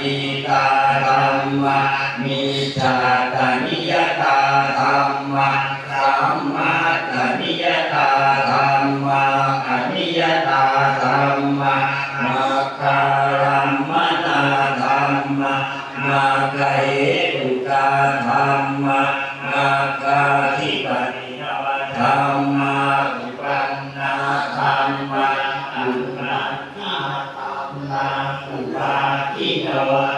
ติตาธรรมะมิจาตานิยตาธรรมะสัมมาตานิยตาธรรมะอนิยตาธรรมะมัคคารมมนาธรรมะมัคคเหตุกาธรรมะมัคาทิโน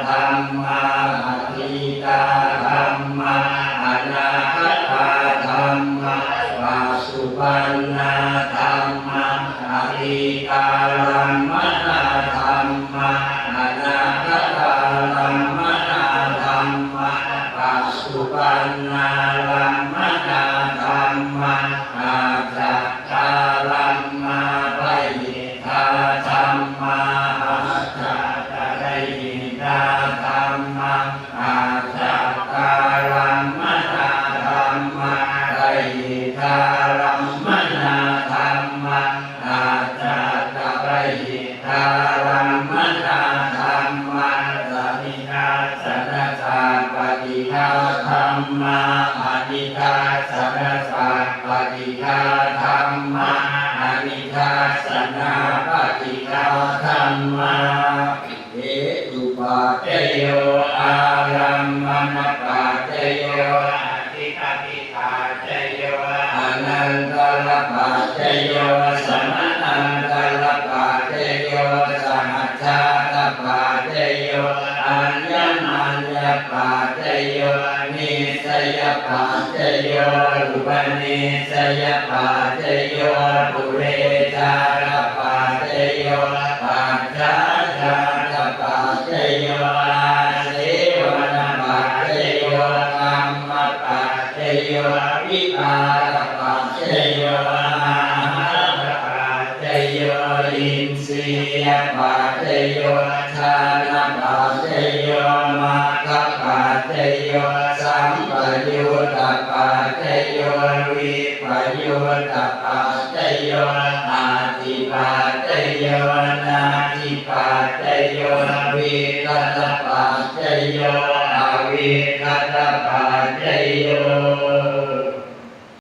ธรรมะอธิตาธรรมะอนาคตาธรรมะวาสุปันนาธรรมะอธิตารัมมนาธรรมะอนาคตารัมมนาธรรมะวาสุปันนารัมมนา ฏิฆาธรรมะอนิทาสนะสาปฏิฆาธรรมะอนิทาสนะปฏิฆาธรรมะเอตุปัจจโยอารัมมณปัจจโยอธิคติปัจจโยอนันตรปัจจโย จจโยนิสยปัจโยอุปนิสยปัจโยปุเรชาลปัจโยปัจจาชาลปัจโยอาเสวนปัจโยธรรมปัจจโยวิปาปัจจโยอาหารปัจจโยอินทรียปัจจโยชา โยสัมปยุตตปัจจโยวิปยุตตปัจจโยอาทิปัจจโยนาทิปัจจโยวิกัตปัจจโยอวิกัต